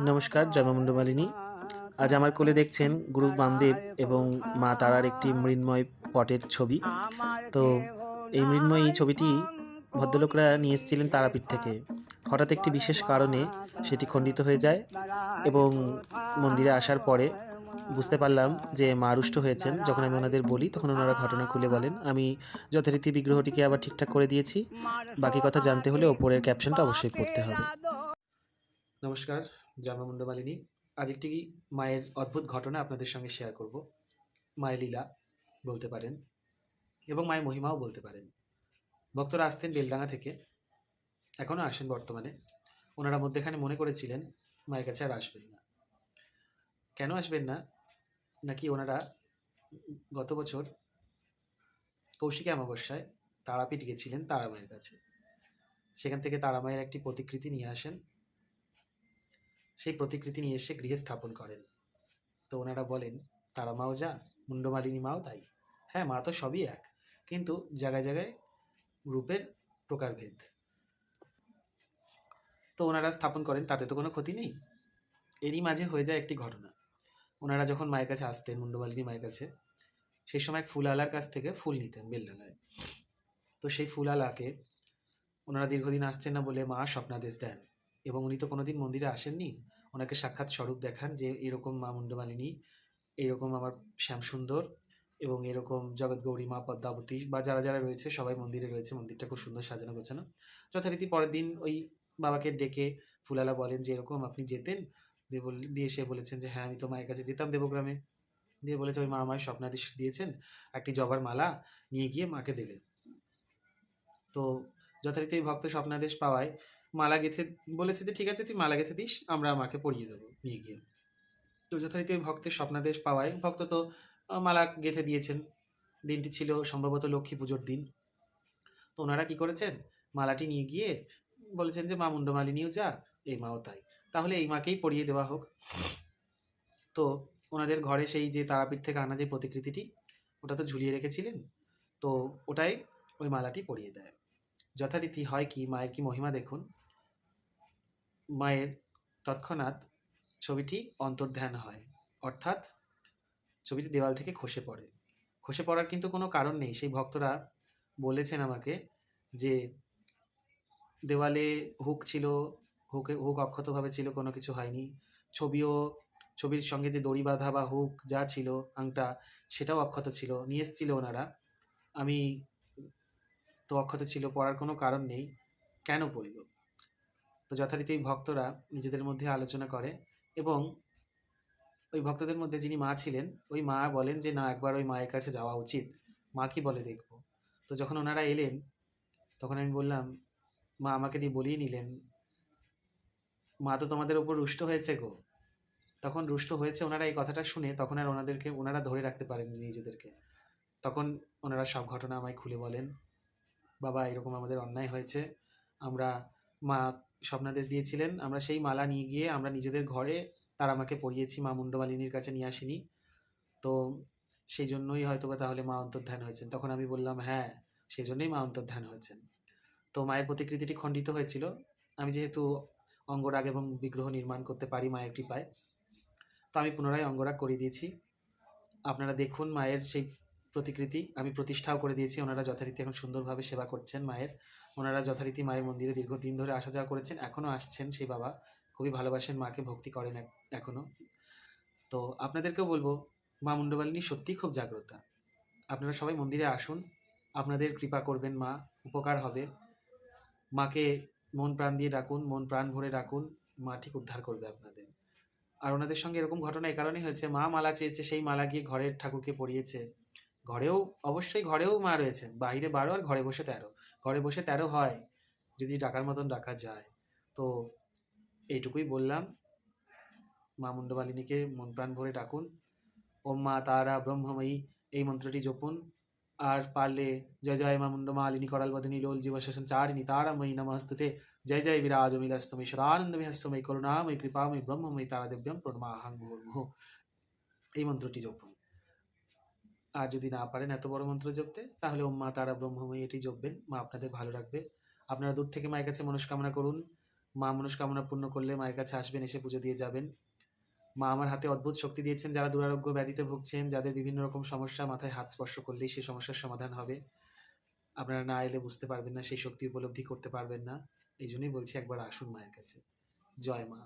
নমস্কার জন্মমুণ্ড মালিনী। আজ আমার কোলে দেখছেন গুরু বামদেব এবং মা তারার একটি মৃন্ময় পটের ছবি। তো এই মৃন্ময়ী ছবিটি ভদ্রলোকরা নিয়ে এসেছিলেন তারাপীঠ থেকে। হঠাৎ একটি বিশেষ কারণে সেটি খণ্ডিত হয়ে যায় এবং মন্দিরে আসার পরে বুঝতে পারলাম যে মা রুষ্ট হয়েছেন। যখন আমি ওনাদের বলি, তখন ওনারা ঘটনা খুলে বলেন, আমি যথারীতি বিগ্রহটিকে আবার ঠিকঠাক করে দিয়েছি। বাকি কথা জানতে হলে ওপরের ক্যাপশনটা অবশ্যই পড়তে হবে। নমস্কার জন্মমুণ্ড মালিনী, আজ একটি মায়ের অদ্ভুত ঘটনা আপনাদের সঙ্গে শেয়ার করব। মায়ের লীলা বলতে পারেন এবং মায়ের মহিমাও বলতে পারেন। ভক্তরা আসতেন বেলডাঙ্গা থেকে এখনও আসেন বর্তমানে। ওনারা মধ্যেখানে মনে করেছিলেন, মায়ের কাছে আর আসবেন না। কেন আসবেন না? নাকি ওনারা গত বছর কৌশিকী অমাবস্যায় তারাপীঠ গেছিলেন তারা মায়ের কাছে। সেখান থেকে তারা মায়ের একটি প্রতিকৃতি নিয়ে আসেন। সেই প্রতিকৃতি নিয়ে এসে গৃহে স্থাপন করেন। তো ওনারা বলেন, তারা মাও যা, মুন্ডমালিনী মাও তাই। হ্যাঁ মা তো সবই এক, কিন্তু জায়গায় জায়গায় রূপের প্রকারভেদ। তো ওনারা স্থাপন করেন, তাতে তো কোনো ক্ষতি নেই। এরই মাঝে হয়ে যায় একটি ঘটনা। ওনারা যখন মায়ের কাছে আসতেন, মুন্ডমালিনী মায়ের কাছে সেই সময় এক ফুলআলার কাছ থেকে ফুল নিতেন বেলডাঙ্গায় তো সেই ফুলআলাকে ওনারা দীর্ঘদিন আসছেন না বলে মা স্বপ্নাদেশ দেন। এবং উনি তো কোনোদিন মন্দিরে আসেননি? ওনাকে সাক্ষাৎ স্বরূপ দেখান যে এরকম মা মুন্ডমালিনী, এরকম আমার শ্যামসুন্দর এবং এরকম জগৎগৌরী মা পদ্মাবতী বা যারা যারা রয়েছে, সবাই মন্দিরে রয়েছে, মন্দিরটা খুব সুন্দর সাজানো গোছানো। যথারীতি পরের দিন ওই বাবাকে ডেকে ফুলালা বলেন যে, এরকম আপনি যেতেন? দিয়ে দিয়ে সে বলেছেন যে হ্যাঁ আমি তো মায়ের কাছে যেতাম দেবগ্রামে। দিয়ে বলেছে, ওই মা আমায় স্বপ্নাদেশ দিয়েছেন, একটি জবার মালা নিয়ে গিয়ে মাকে দেবে। তো যথারীতি ভক্ত স্বপ্নাদেশ পাওয়ায় মালা গেথে বলেছে যে, ঠিক আছে, তুই মালা গেথে দিস, আমরা মাকে পরিয়ে দেবো, নিয়ে গিয়ে। তো যথারীতি ওই ভক্তের স্বপ্নাদেশ পাওয়ায় ভক্ত তো মালা গেথে দিয়েছেন। দিনটি ছিল সম্ভবত লক্ষ্মী পুজোর দিন। তো ওনারা কি করেছেন? মালাটি নিয়ে গিয়ে বলেছেন যে, মা মুন্ডমালিনীও যা, এই মাও তাই। তাহলে এই মাকেই পরিয়ে দেওয়া হোক। তো ওনাদের ঘরে সেই যে তারাপীঠ থেকে আনা যে প্রতিকৃতিটি, ওটা তো ঝুলিয়ে রেখেছিলেন। তো ওটাই ওই মালাটি পরিয়ে দেয়। যথারীতি হয় কি, মায়ের কি মহিমা দেখুন। মায়ের তৎক্ষণাৎ ছবিটি অন্তর্ধান হয়। অর্থাৎ ছবিটি দেওয়াল থেকে খসে পড়ে। খসে পড়ার কিন্তু কোনো কারণ নেই। সেই ভক্তরা বলেছেন আমাকে যে দেওয়ালে হুক ছিল, হুকে, হুক অক্ষতভাবে ছিল, কোনো কিছু হয়নি। ছবিও, ছবির সঙ্গে যে দড়ি বাঁধা বা হুক যা ছিল, আংটা, সেটাও অক্ষত ছিল। নিয়ে এসেছিল ওনারা। আমি তো অক্ষত ছিল, পড়ার কোনো কারণ নেই। কেন পড়ল যথারীতি ভক্তরা নিজেদের মধ্যে আলোচনা করে এবং ওই ভক্তদের মধ্যে যিনি মা ছিলেন, ওই মা বলেন যে, না, একবার ওই মায়ের কাছে যাওয়া উচিত। মা কি বলে দেখব? তো যখন ওনারা এলেন, তখন আমি বললাম, মা আমাকে দিয়ে বলিয়ে নিলেন, মা তো তোমাদের ওপর রুষ্ট হয়েছে গো। তখন রুষ্ট হয়েছে ওনারা এই কথাটা শুনে, তখন আর ওনাদেরকে, ওনারা ধরে রাখতে পারেননি নিজেদেরকে। তখন ওনারা সব ঘটনা আমায় খুলে বলেন, বাবা, এরকম আমাদের অন্যায় হয়েছে। আমরা মা স্বপ্নাদেশ দিয়েছিলেন, আমরা সেই মালা নিয়ে গিয়ে আমরা নিজেদের ঘরে, তার আমাকে পড়িয়েছি মা মুন্ডমালিনীর কাছে নিয়ে আসিনি। তো সেই জন্যই হয়তো বা তাহলে মা অন্তর্ধান হয়েছেন। তখন আমি বললাম হ্যাঁ সেই জন্যই মা অন্তর্ধান হয়েছেন। তো মায়ের প্রতিকৃতিটি খণ্ডিত হয়েছিল। আমি যেহেতু অঙ্গরাগ এবং বিগ্রহ নির্মাণ করতে পারি মায়ের কৃপায়, তো আমি পুনরায় অঙ্গরাগ করে দিয়েছি। আপনারা দেখুন মায়ের সেই প্রতিকৃতি, আমি প্রতিষ্ঠাও করে দিয়েছি। ওনারা যথারীতি এখন সুন্দরভাবে সেবা করছেন মায়ের। ওনারা যথারীতি মায়ের মন্দিরে দীর্ঘদিন ধরে আসা যাওয়া করেছেন এখনও আসছেন সেই বাবা। খুবই ভালোবাসেন মাকে, ভক্তি করেন এখনও তো আপনাদেরকেও বলব, মা মুন্ডমালিনী সত্যিই খুব জাগ্রতা। আপনারা সবাই মন্দিরে আসুন, আপনাদের কৃপা করবেন মা, উপকার হবে। মাকে মন প্রাণ দিয়ে ডাকুন, মন প্রাণ ভরে ডাকুন, মা ঠিক উদ্ধার করবে আপনাদের। আর ওনাদের সঙ্গে এরকম ঘটনা এই কারণেই হয়েছে, মা মালা চেয়েছে, সেই মালা গিয়ে ঘরের ঠাকুরকে পরিয়েছে। ঘরেও, অবশ্যই ঘরেও মা রয়েছেন, বাইরে বারো আর ঘরে বসে তেরো। ঘরে বসে তেরো হয়, যদি ডাকার মতন ডাকা যায়। তো এইটুকুই বললাম। মা মুন্ডমালিনীকে মন প্রাণ ভরে ডাকুন। ওম মা তারা ব্রহ্মময়ী, এই মন্ত্রটি জপুন। আর পারলে জয় জয় মা মুন্ডমালিনী করাল বদনী, লোল জীবশাসন চারিণী, তারাময়ী, নমস্তুতে। জয় জয় বিরাজমিলাস্তমী সদানন্দ বিহস্তময়ী করুণাময়ী, কৃপাময়ী, ব্রহ্মময়ী তারা দেব্যম প্রণমাহাং এই মন্ত্রটি জপুন। আর যদি না পারেন এত বড় মন্ত্র জপতে, তাহলে ওম মা তারা ব্রহ্মময়ী এটি জপবেন। মা আপনাদের ভালো রাখবে। আপনারা দূর থেকে মায়ের কাছে মনস্কামনা করুন। মা মনস্কামনা পূর্ণ করলে মায়ের কাছে আসবেন, এসে পুজো দিয়ে যাবেন। মা আমার হাতে অদ্ভুত শক্তি দিয়েছেন, যারা দুরারোগ্য ব্যাধিতে ভুগছেন, যাদের বিভিন্ন রকম সমস্যা মাথায় হাত স্পর্শ করলেই সেই সমস্যার সমাধান হবে। আপনারা না এলে বুঝতে পারবেন না, সেই শক্তি উপলব্ধি করতে পারবেন না। এই জন্যই বলছি একবার আসুন মায়ের কাছে। জয় মা।